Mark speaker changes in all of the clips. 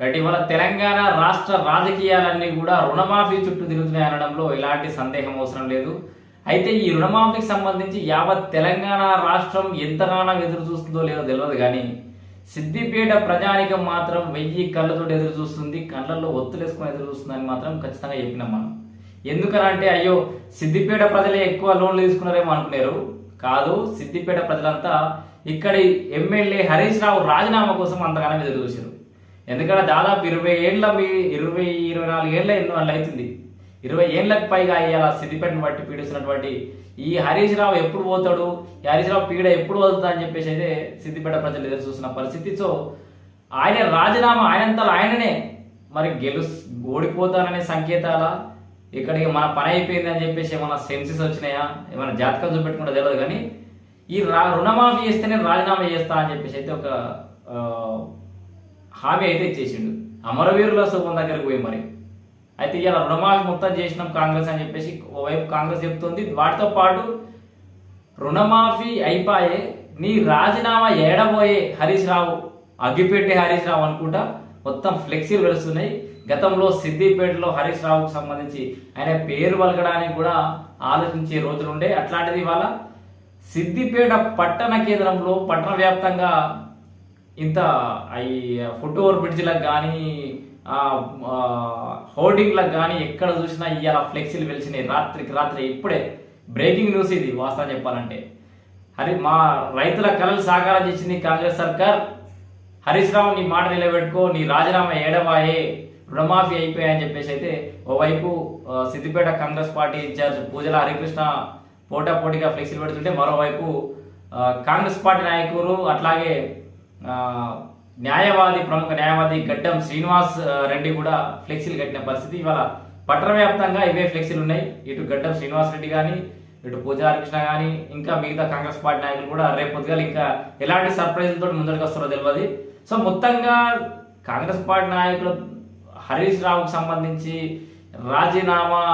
Speaker 1: Right ఇవాళ తెలంగాణ రాష్ట్ర రాజకీయాలన్నీ కూడా రుణమాఫీ చుట్టూ తిరుగుతున్నాయి అనడంలో ఎలాంటి సందేహం అవసరం లేదు. అయితే ఈ రుణమాఫీకి సంబంధించి యావత్ తెలంగాణ రాష్ట్రం ఎంతగానో ఎదురు చూస్తుందో లేదో తెలియదు కానీ సిద్దిపేట ప్రజానికం మాత్రం వెయ్యి కళ్ళతో ఎదురు చూస్తుంది. కళ్ళల్లో ఒత్తులేసుకుని ఎదురు చూస్తుందని మాత్రం ఖచ్చితంగా చెప్పినాం మనం. ఎందుకనంటే అయ్యో సిద్దిపేట ప్రజలే ఎక్కువ లోన్లు తీసుకున్నారేమో అనుకున్నారు కాదు సిద్దిపేట ప్రజలంతా ఇక్కడి ఎమ్మెల్యే హరీష్ రావు రాజీనామా కోసం అంతగానో ఎదురు చూశారు. ఎందుకంటే దాదాపు ఇరవై ఏళ్ళ మీ ఇరవై ఇరవై నాలుగు ఏళ్ళ ఎన్నో వాళ్ళు అవుతుంది. ఇరవై ఏళ్ళకి పైగా అయ్యేలా సిద్దిపేటను బట్టి పీడిస్తున్నటువంటి ఈ హరీష్ రావు ఎప్పుడు పోతాడు? ఈ హరీష్ రావు పీడ ఎప్పుడు వదులుతా అని చెప్పేసి అయితే సిద్దిపేట ప్రజలు ఎదురు చూస్తున్న పరిస్థితి. సో ఆయన రాజీనామా ఆయనంతలో ఆయననే. మరి గెలు ఓడిపోతాననే సంకేతాల ఇక్కడికి మన పని అయిపోయింది అని చెప్పేసి ఏమైనా సెన్సెస్ వచ్చినాయా? ఏమైనా జాతకం చూపెట్టుకుంటే తెలియదు కానీ ఈ రా రుణమాఫీ చేస్తేనే రాజీనామా చేస్తా అని చెప్పేసి అయితే ఒక హామీ అయితే ఇచ్చేసిండు. అమరవీరుల శుభం దగ్గరికి పోయి మరి. అయితే ఇలా రుణమాఫీ మొత్తం చేసినాం కాంగ్రెస్ అని చెప్పేసి ఓవైపు కాంగ్రెస్ చెప్తుంది. వాటితో పాటు రుణమాఫీ అయిపోయే నీ రాజీనామా ఏడబోయే హరీష్ రావు అగ్గిపెట్టే హరీష్ రావు అనుకుంటా మొత్తం ఫ్లెక్సీలు వెలుస్తున్నాయి గతంలో సిద్దిపేటలో హరీష్ రావుకు సంబంధించి ఆయన పేరు పలకడానికి కూడా ఆలోచించే రోజులు ఉండే. అట్లాంటిది ఇవాళ సిద్దిపేట పట్టణ కేంద్రంలో పట్టణ వ్యాప్తంగా ఇంత ఈ ఫుట్ ఓవర్ బ్రిడ్జ్లకు కానీ హోర్డింగ్లకు కానీ ఎక్కడ చూసినా ఇవాళ ఫ్లెక్సీలు వెలిసినాయి రాత్రికి రాత్రి. ఇప్పుడే బ్రేకింగ్ న్యూస్ ఇది వాస్తవం చెప్పాలంటే. హరి మా రైతుల కళలు సాకారం చేసింది కాంగ్రెస్ సర్కార్. హరీష్ రావు నీ మాట నిలబెట్టుకో నీ రాజీనామా ఏడవాయే రుణమాఫీ అయిపోయాయని చెప్పేసి అయితే ఓవైపు సిద్దిపేట కాంగ్రెస్ పార్టీ ఇన్ఛార్జ్ పూజల హరికృష్ణ పోటా పోటీగా ఫ్లెక్సీలు పెడుతుంటే మరోవైపు కాంగ్రెస్ పార్టీ నాయకులు అట్లాగే న్యాయవాది ప్రముఖ న్యాయవాది గడ్డం శ్రీనివాస్ రెడ్డి కూడా ఫ్లెక్సీలు కట్టిన పరిస్థితి. ఇవాళ పట్టణ వ్యాప్తంగా ఇవే ఫ్లెక్సీలు ఉన్నాయి. ఇటు గడ్డం శ్రీనివాస్ రెడ్డి కానీ ఇటు పూజారకృష్ణ కానీ ఇంకా మిగతా కాంగ్రెస్ పార్టీ నాయకులు కూడా రేపు పొద్దుగాల ఇంకా ఎలాంటి సర్ప్రైజ్లతో ముందరికి వస్తారో తెలియదు సో మొత్తంగా కాంగ్రెస్ పార్టీ నాయకులు హరీష్ రావుకు సంబంధించి రాజీనామా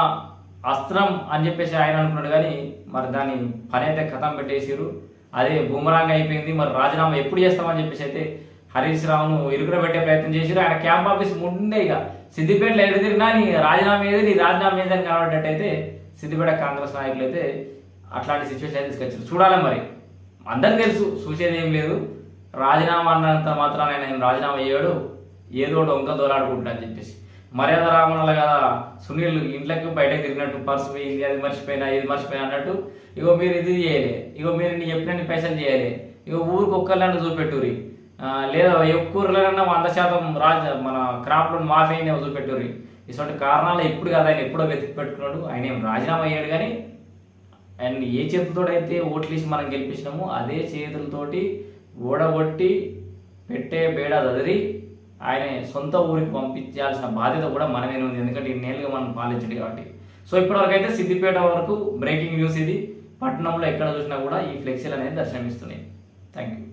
Speaker 1: అస్త్రం అని చెప్పేసి ఆయన అనుకున్నాడు కానీ మరి దాన్ని పని అయితే కథం పెట్టేసారు అదే బుమరాంగ్ అయిపోయింది. మరి రాజీనామా ఎప్పుడు చేస్తామని చెప్పేసి అయితే హరీష్ రావును ఇరుకున పెట్టే ప్రయత్నం చేశారు ఆయన క్యాంప్ ఆఫీస్ ముందే ఇక. సిద్దిపేటలో ఎక్కడ తిరిగినా నీ రాజీనామా ఏది నీ రాజీనామా ఏది అని కనబడ్డట్టయితే సిద్దిపేట కాంగ్రెస్ నాయకులు అయితే అట్లాంటి సిచ్యువేషన్ అయితే తీసుకొచ్చారు. చూడాలి మరి. అందరికి తెలుసు చూసేది ఏం లేదు. రాజీనామా అన్నంత మాత్రాన ఆయన రాజీనామా చేయడు. ఏదో ఒకటి వంక దోలాడుకుంటా అని చెప్పేసి. మర్యాద రామణాల కదా. సునీల్ ఇంట్లోకి బయటకు తిరిగినట్టు పర్సు పోయింది అది మర్చిపోయినా ఇది మర్చిపోయినా అన్నట్టు ఇగో మీరు ఇది చేయలే ఇగో మీరు నేను చెప్పినన్ని పైసలు చేయాలి ఇగో ఊరికి ఒక్కళ్ళని చూపెట్టురి లేదా ఎక్కువలైనా వంద శాతం రాజ మన క్రాప్లో మాఫీ అయినా చూపెట్టురి ఇటువంటి కారణాలు ఎప్పుడు కాదు ఆయన ఎప్పుడో వెతికి పెట్టుకున్నాడు. ఆయన ఏం రాజీనామా అయ్యాడు కానీ ఆయన ఏ చేతులతోడైతే ఓట్లేసి మనం గెలిపించినామో అదే చేతులతోటి ఓడగొట్టి పెట్టే బేడ దదిరి. ఆయన సొంత ఊరికి పంపించాల్సిన బాధ్యత కూడా మనమే ఉంది. ఎందుకంటే ఇన్నేళ్ళుగా మనం పాలించండి కాబట్టి. సో ఇప్పటివరకు అయితే సిద్దిపేట వరకు బ్రేకింగ్ న్యూస్ ఇది. పట్టణంలో ఎక్కడ చూసినా కూడా ఈ ఫ్లెక్సీలు అనేది దర్శనమిస్తున్నాయి. Thank you